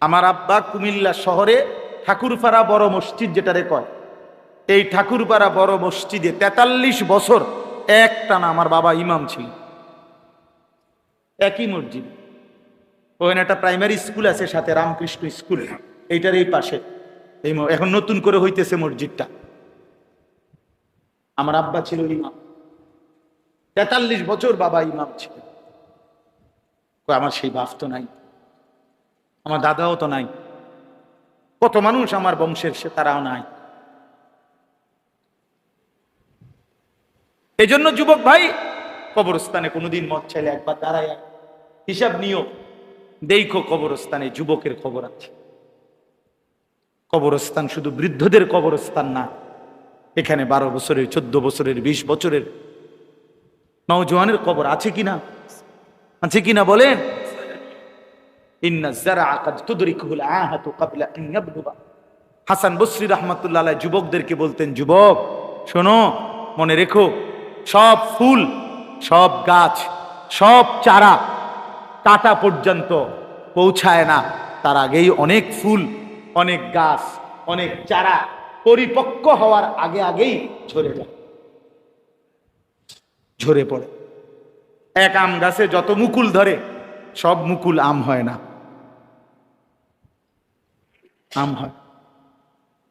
আমার আব্বা কুমিল্লা শহরে ঠাকুরপাড়া বড় মসজিদ যেটারে কয়। এই ঠাকুরপাড়া বড় মসজিদে তেতাল্লিশ বছর একটানা আমার বাবা ইমাম ছিল। একই মসজিদ। ওখানে একটা প্রাইমারি স্কুল আছে সাথে রামকৃষ্ণ স্কুল। এইটার এই পাশে। এই এখন নতুন করে হইতেছে মসজিদটা। আমার আব্বা ছিল ইমাম। তেতাল্লিশ বছর বাবা ইমাম ছিল। আমার সেই বাপ তো নাই। আমার দাদাও তো নাই। কত মানুষ আমার বংশের সে তারাও নাই। এই জন্য যুবক ভাই, কবরস্থানে কোনোদিন মত চাইলে একবার দাঁড়ায় হিসাব নিও। দেখো কবরস্থানে যুবকের খবর আছে। কবরস্থান শুধু বৃদ্ধদের কবরস্থান না, এখানে বারো বছরের, চোদ্দ বছরের, বিশ বছরের নওজোয়ানের কবর আছে কিনা? আছে কিনা বলেন? হাসান বসরি রহমাতুল্লাহ যুবকদেরকে বলতেন, যুবক, শোনো, মনে রেখো, সব ফুল, সব গাছ, সব চারা কাটা পর্যন্ত পৌঁছায় না। তার আগেই অনেক ফুল, অনেক গাছ, অনেক চারা পরিপক্ক হওয়ার আগে আগেই ঝরে যায় ঝরে পড়ে। এক আম গাছে যত মুকুল ধরে, সব মুকুল আম হয় না। আম হয়।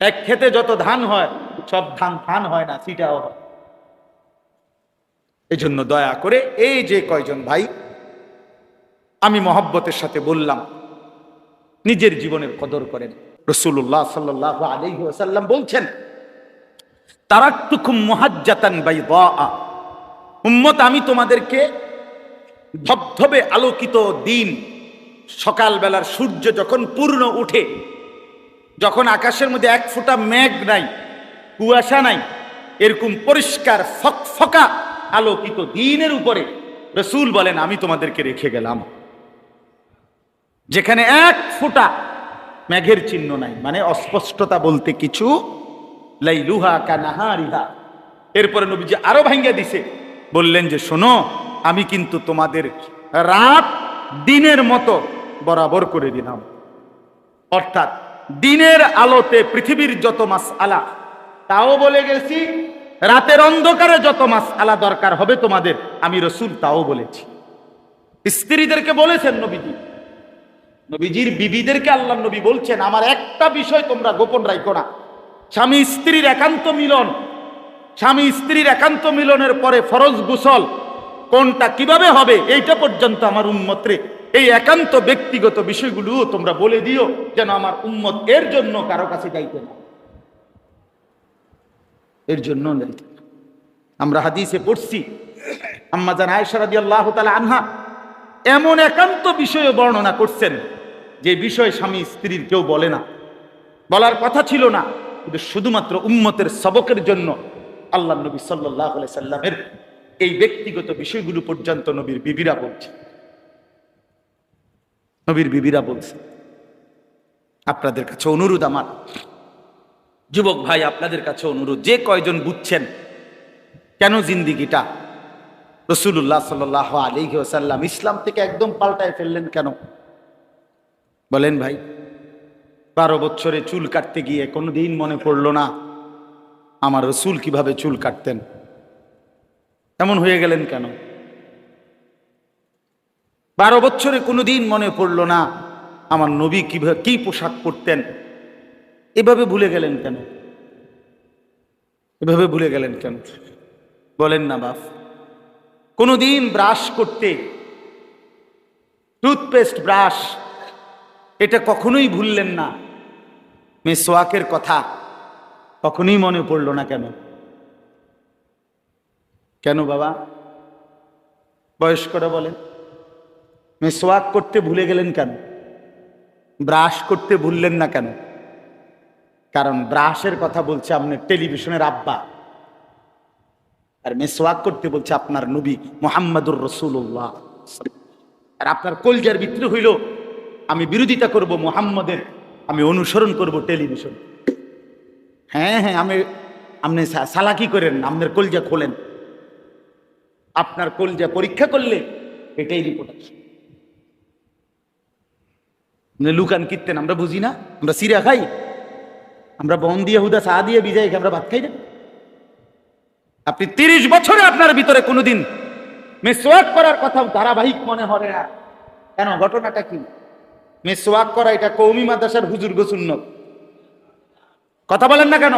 এক খেতে যত ধান হয়, সব ধান ধান হয় না সিটাও হয়। এই জন্য দয়া করে এই যে কয়জন ভাই, আমি মহব্বতের সাথে বললাম, নিজের জীবনের কদর করেন। রসুল্লাহ সাল্লাহ আলহি ওসাল্লাম বলছেন, তারাক্তুকুম মুহাজ্জাতান বাইদা উম্মত, আমি তোমাদেরকে ধবধবে আলোকিত দিন, সকালবেলার সূর্য যখন পূর্ণ উঠে যখন আকাশের মধ্যে এক ফোঁটা মেঘ নাই, কুয়াশা নাই, এরকম পরিষ্কার ফকফকা আলোকিত দিনের উপরে। রসুল বলেন, আমি তোমাদেরকে রেখে গেলাম। যেখানে এক ফোঁটা মেঘের চিহ্ন নাই মানে অস্পষ্টতা বলতে কিছু লাইলুহা কানাহারিহা এরপরে নবীজি আরও ভাঙ্গা দিছে, বললেন যে, শোনো, আমি কিন্তু তোমাদের রাত দিনের মতো বরাবর করে দিলাম। অর্থাৎ দিনের আলোতে পৃথিবীর যত মাস আলা তাও বলে গেছি, রাতের অন্ধকারে যত মাস আলা দরকার হবে তোমাদের, আমি রসুল তাও বলেছি। স্ত্রীদেরকে বলেছেন নবীজি। নবীজির বিবিদেরকে আল্লাহ নবী বলছেন, আমার একটা বিষয় তোমরা গোপন রাখো না। স্বামী স্ত্রীর একান্ত মিলন, স্বামী স্ত্রীর একান্ত মিলনের পরে ফরজ গুসল কোনটা কীভাবে হবে, এইটা পর্যন্ত আমার উন্মত্রে এই একান্ত ব্যক্তিগত বিষয়গুলোও তোমরা বলে দিও, যেন আমার উম্মত এর জন্য কারও কাছে যাইতে না এর জন্য যাইতে। আমরা হাদিসে পড়ছি, আম্মা জান আয়েশা রাদিয়াল্লাহু তাআলা আনহা এমন একান্ত বিষয়ে বর্ণনা করছেন, যে বিষয় স্বামী স্ত্রীর কেউ বলে না। বলার কথা ছিল না, কিন্তু শুধুমাত্র উম্মতের সবকের জন্য আল্লাহ নবী সাল্লাহ সাল্লামের এই ব্যক্তিগত বিষয়গুলো পর্যন্ত নবীর বিবিরা বলছে। নবীর বিবিরা বলছে, আপনাদের কাছে অনুরোধ আমার। যুবক ভাই, আপনাদের কাছে অনুরোধ, যে কয়জন বুঝছেন কেন জিন্দিগিটা? রসুল্লাহ সাল আলিহি ওসাল্লাম ইসলাম থেকে একদম পাল্টায় ফেললেন কেন? বলেন ভাই, বারো বছরে চুল কাটতে গিয়ে কোনোদিন মনে পড়ল না, আমার রসুল কীভাবে চুল কাটতেন? এমন হয়ে গেলেন কেন? বারো বছরে কোনোদিন মনে পড়ল না, আমার নবী কীভাবে, কি পোশাক পরতেন? এভাবে ভুলে গেলেন কেন? এভাবে ভুলে গেলেন কেন? বলেন না বাপ। কোনোদিন ব্রাশ করতে, টুথপেস্ট ব্রাশ, এটা কখনোই ভুললেন না। মেসোয়াকের কথা কখনোই মনে পড়ল না কেন? কেন বাবা? বয়স্করা বলেন মেসোয়াক করতে ভুলে গেলেন কেন? ব্রাশ করতে ভুললেন না কেন? কারণ ব্রাশের কথা বলছে আপনার টেলিভিশনের আব্বা। আর মেসওয়াক করতে বলছে আপনার নবী মোহাম্মদুর রসুল্লাহ আর আপনার কলজার ভিতরে হইল, আমি বিরোধিতা করব মোহাম্মদের, আমি অনুসরণ করব টেলিভিশন। হ্যাঁ হ্যাঁ আমি, আপনি সালাকি করেন, আপনার কলজা খোলেন। আপনার কলজা পরীক্ষা করলে এটাই রিপোর্ট আছে লুকান কীর্তেন আমরা বুঝি না? আমরা সিরা খাই। আমরা বন দিয়ে হুদা চা দিয়ে বিজাই আমরা ভাত খাই না। আপনি তিরিশ বছরে আপনার ভিতরে কোনোদিন মেসোয়াক করার কথা ধারাবাহিক মনে হয় না। কেন? ঘটনাটা কি? মেসোয়াক করা এটা কৌমি মাদ্রাসার হুজুর গো কথা বলেন না কেন?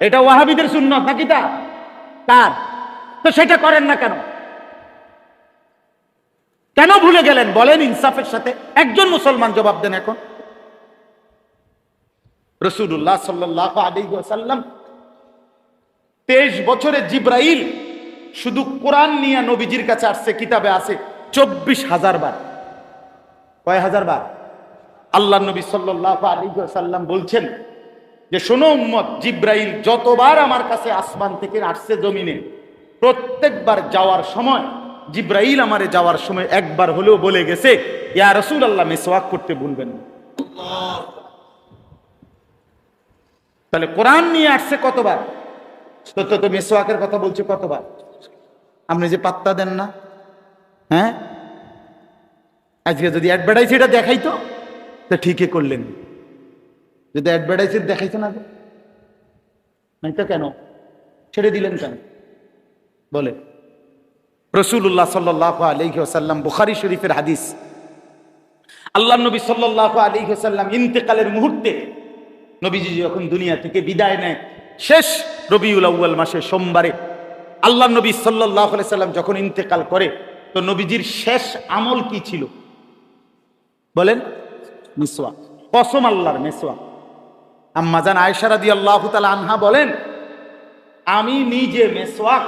এটা ওয়াহাবিদের সুন্নত, নাকি তা? তার। তো সেটা করেন না কেন? কেন ভুলে গেলেন? বলেন ইনসাফের সাথে। একজন মুসলমান জবাব দেন এখন। রসুল্লাহ সাল্লাম তেইশ বছরে জিব্রাইল শুধু কোরআন নিয়ে নবীজির কাছে আসছে, কিতাবে আছে চব্বিশ হাজার বার। কয় হাজার বার? আল্লাহ নবী সাল্লাহ আলী সাল্লাম বলছেন যে, শোনো উম্মত, জিব্রাইল যতবার আমার কাছে আসমান থেকে আসছে জমিনে, প্রত্যেকবার যাওয়ার সময় জিব্রাইল আমারে যাওয়ার সময় একবার হলেও বলে গেছে, ইয়া রসুল আল্লাহ মেসওয়াক করতে ভুলবেন না। তাহলে কোরআন নিয়ে আসছে কতবার? তো মেসোয়াকের কথা বলছে কতবার? আপনি যে পাত্তা দেন না হ্যাঁ? আজকে যদি অ্যাডভার্টাইজ এটা দেখাইতো, তা ঠিকই করলেন। যদি অ্যাডভার্টাইজ দেখাইতো না নাই তো কেন? ছেড়ে দিলেন কেন? বলে রসুল্লাহ সাল্লাহ আলহি আসাল্লাম বুখারি শরীফের হাদিস। আল্লাহ নবী সাল্লাহ আলহি আসাল্লাম ইন্তেকালের মুহূর্তে নবীজি যখন দুনিয়া থেকে বিদায় নেয়, শেষ রবিউল আউ্য়াল মাসের সোমবারে আল্লাহ নবী সাল্লাহ সাল্লাম যখন ইন্তেকাল করে, তো নবীজির শেষ আমল কি ছিল? বলেন মিসওয়া কসম আল্লাহর মেসোয়া আম্মাজান আয়সারা দি আল্লাহ তালা আনহা বলেন, আমি নিজে মেসওয়াক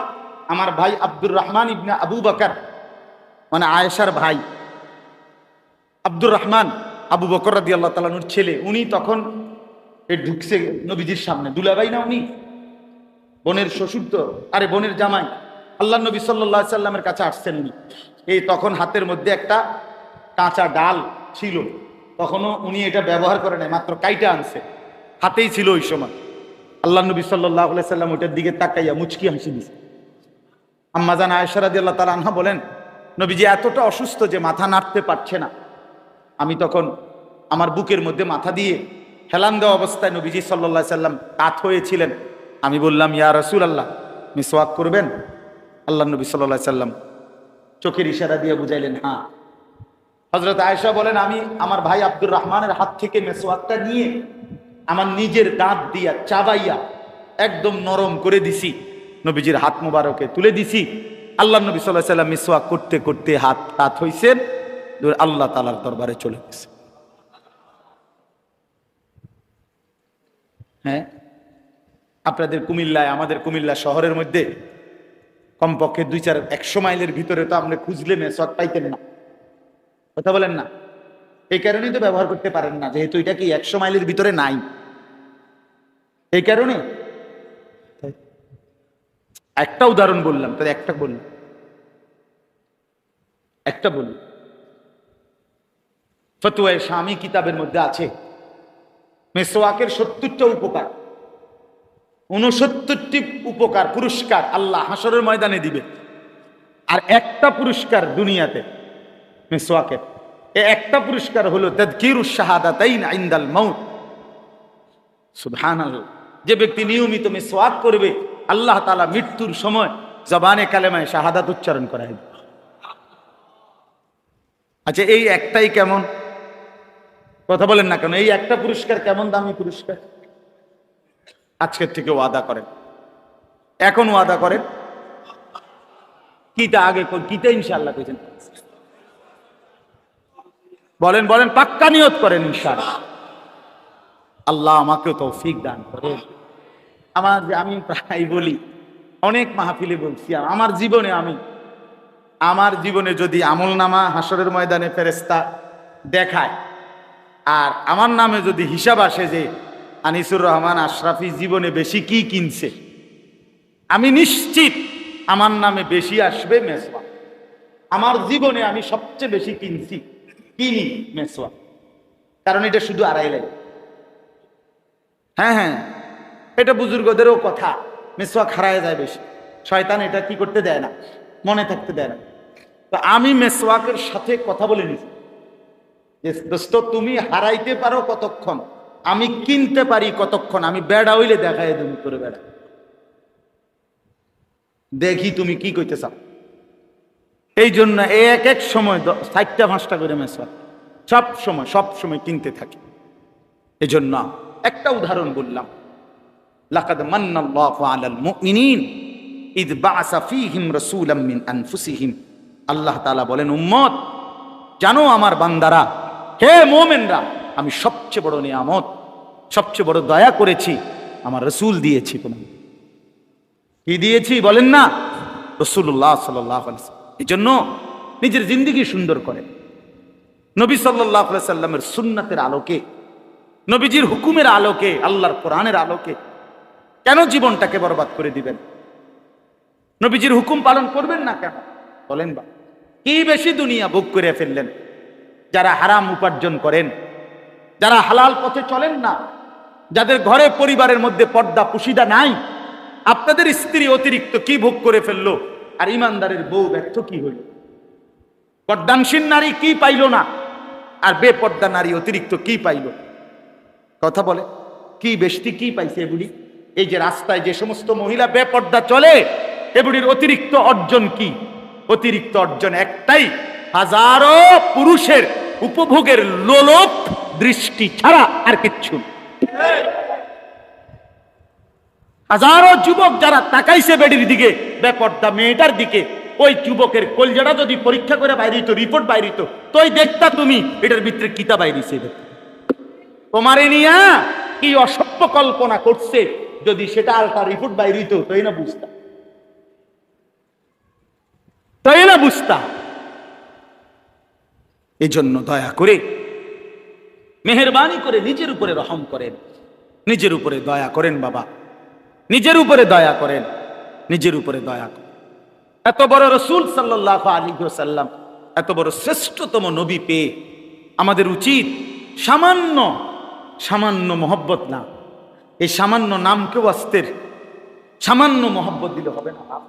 আমার ভাই আব্দুর রহমান ইবনে আবু বকর মানে আয়েশার ভাই। আব্দুর রহমান আবু বকর রাদি আল্লাহ তালানুর ছেলে, উনি তখন এ ঢুকছে নবীজির সামনে। দুলাভাই না উনি? বোনের শ্বশুর তো, আরে বোনের জামাই। আল্লাহ নবী সাল্লাহ সাল্লামের কাছে আসছেন উনি। এই তখন হাতের মধ্যে একটা কাঁচা ডাল ছিল। তখনও উনি এটা ব্যবহার করে নাই, মাত্র কাইটা আনছে। হাতেই ছিল ওই সময়। আল্লাহ নবী সাল্লাহ সাল্লাম ওইটার দিকে তাকাইয়া মুচকি হাসি দিছে। আম্মাজান আয়সারাদি আল্লাহ তালা আনহা বলেন, নবীজি এতটা অসুস্থ যে মাথা নাড়তে পারছে না। আমি তখন আমার বুকের মধ্যে মাথা দিয়ে হেলান দেওয়া অবস্থায় নবীজি সাল্লা সাল্লাম কাত হয়েছিলেন। আমি বললাম, ইয়া রসুল আল্লাহ মিসওয়াক করবেন? আল্লাহ নবী সাল্লা সাল্লাম চোখের ইশারা দিয়ে বুঝাইলেন হ্যাঁ হজরত আয়েশা বলেন, আমি আমার ভাই আব্দুর রহমানের হাত থেকে মেসোয়াকটা নিয়ে আমার নিজের দাঁত দিয়া চাবাইয়া একদম নরম করে দিছি। নবীজির হাত মোবারকে তুলে দিছি। আল্লাহ নবী সাল্লাহ সাল্লাম মিসওয়াক করতে করতে হাত হাত হইছেন আল্লাহ তালার দরবারে চলে গেছে। হ্যাঁ আপনাদের কুমিল্লায়, আমাদের কুমিল্লা শহরের মধ্যে কমপক্ষে দুই চার একশো মাইলের ভিতরে তো আপনি খুঁজলে মেসওয়াক পাইতেন না। কথা বলেন না। এই কারণেই তো ব্যবহার করতে পারেন না, যেহেতু এটা কি একশো মাইলের ভিতরে নাই। এই কারণে একটা উদাহরণ বললাম, তাহলে একটা বললাম। একটা বললাম। ফতুয়ায় স্বামী কিতাবের মধ্যে আছে। মেসোয়াকের সত্তরটা উপকার। উনসত্তরটি উপকার, পুরস্কার আল্লাহ হাসরের ময়দানে দিবে। আর একটা পুরস্কার দুনিয়াতে মেসোয়াকের। এ একটা পুরস্কার হলো তদকির শাহাদাতাইন আইন্দাল মৌত সুবহানাল্লাহ। যে ব্যক্তি নিয়মিত মেসোয়াক করবে আল্লাহ তালা মৃত্যুর সময় জবানে কালেমায় শাহাদাত উচ্চারণ করাই আচ্ছা এই একটাই কেমন? কথা বলেন না কেন? এই একটা পুরস্কার কেমন দামি পুরস্কার? আজকের থেকে ওয়াদা করেন। এখন ওয়াদা করেন। কিটা আগে কিটা ইনশাল্লাহ কেছেন বলেন বলেন, পাক্কা নিয়ত করেন ইনশাল্লাহ আল্লাহ আমাকেও তৌফিক দান করেন। আমার যে আমি প্রায় বলি, অনেক মাহফিলে বলছি, আর আমার জীবনে আমি, আমার জীবনে যদি আমল নামা হাসরের ময়দানে ফেরেস্তা দেখায়, আর আমার নামে যদি হিসাব আসে যে আনিসুর রহমান আশরাফি জীবনে বেশি কি কিনছে, আমি নিশ্চিত আমার নামে বেশি আসবে মেসওয়া। আমার জীবনে আমি সবচেয়ে বেশি কিনছি কিনি মেসওয়া? কারণ এটা শুধু আড়াই লাগে হ্যাঁ হ্যাঁ। এটা বুজুর্গদেরও কথা। মেসওয়াক হারায় যায় বেশি। শয়তান এটা কি করতে দেয় না? মনে থাকতে দেয় না। তো আমি মেসওয়াকের সাথে কথা বলে নিছি। দোস্ত, তুমি হারাইতে পারো কতক্ষণ? আমি কিনতে পারি কতক্ষণ? আমি বেড়া হইলে দেখাই তুমি করে বেড়া। দেখি তুমি কি কইতে চাও। এই জন্য এক এক সময় চারটা পাঁচটা করে মেসওয়াক সব সময় সব সময় কিনতে থাকি। এই জন্য একটা উদাহরণ বললাম। লাকাদ মান্নাল্লাহু আলাল মুমিনিন, ইদ বাআসা ফীহিম রাসূলাম মিন আনফুসিহিম। আল্লাহ তাআলা বলেন, উম্মত, জানো আমার বান্দারা, হে মুমিনরা, আমি সবচেয়ে বড় নিয়ামত, সবচেয়ে বড় দয়া করেছি, আমার রসুল দিয়েছি তোমাকে। কি দিয়েছি বলেন না? রসুল্লাহ সাল্লাহ এই জন্য নিজের জিন্দিগি সুন্দর করে। নবী সাল্লাহ সাল্লামের সুন্নাতের আলোকে, নবীজির হুকুমের আলোকে, আল্লাহর কোরআনের আলোকে কেন জীবনটাকে বরবাদ করে দিবেন? নবীজির হুকুম পালন করবেন না কেন? বলেন বা, কি বেশি দুনিয়া ভোগ করে ফেললেন? যারা হারাম উপার্জন করেন, যারা হালাল পথে চলেন না, যাদের ঘরে পরিবারের মধ্যে পর্দা পুশিদা নাই, আপনাদের স্ত্রী অতিরিক্ত কি ভোগ করে ফেলল? আর ইমানদারের বউ ব্যর্থ কি হইল? পর্দানসীন নারী কি পাইল না? আর বেপর্দা নারী অতিরিক্ত কি পাইল? কথা বলে, কি বেশটি কি পাইছে এগুলি? এই যে রাস্তায় যে সমস্ত মহিলা বেপর্দা চলে, এগুলির অতিরিক্ত অর্জন কি? অতিরিক্ত অর্জন একটাই, হাজারো পুরুষের উপভোগের লোলপ দৃষ্টি ছাড়া আর কিচ্ছু হাজারো যুবক যারা তাকাইছে বেডির দিকে, বেপর্দা মেয়েটার দিকে, ওই যুবকের কলজাটা যদি পরীক্ষা করে বাইরে হইতো রিপোর্ট বাইরে হইতো তোই দেখতা তুমি, এটার ভিতরে কিতা বাইরেছে? তোমারে নিয়া কি অসভ্য কল্পনা করছে? যদি সেটা আলটা রিপোর্ট বাইরে হইতো, তাই না বুঝতাম? তাই না বুঝতাম? এই জন্য দয়া করে মেহরবানি করে নিজের উপরে রহম করেন। নিজের উপরে দয়া করেন বাবা। নিজের উপরে দয়া করেন। নিজের উপরে দয়া করেন। এত বড় রসুল সাল্লাহ আলী সাল্লাম এত বড় শ্রেষ্ঠতম নবী পেয়ে আমাদের উচিত সামান্য সামান্য মহব্বত না। এই সামান্য নামকেও অস্তের সামান্য মহব্বত দিলে হবে না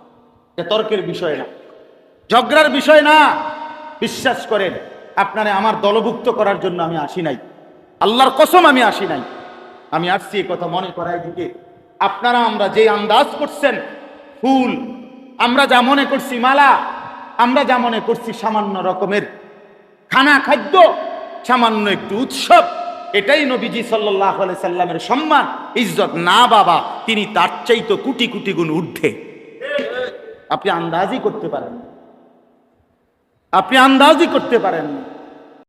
এটা তর্কের বিষয় না। ঝগড়ার বিষয় না। বিশ্বাস করেন, আপনারে আমার দলভুক্ত করার জন্য আমি আসি নাই। আল্লাহর কসম আমি আসি নাই। আমি আসছি এই কথা মনে করাই দিকে আপনারা আমরা যে আন্দাজ করছেন, ফুল, আমরা যা মনে করছি মালা, আমরা যা মনে করছি সামান্য রকমের। খানা খাদ্য, সামান্য একটু উৎসব। এটাই নবীজি সাল্লাহ সাল্লামের সম্মান। ইজ্জত না বাবা, তিনি তার চাইতো কোটি কুটি গুণ ঊর্ধ্বে। আপনি আন্দাজই করতে পারেন। আপনি আন্দাজই করতে পারেন না।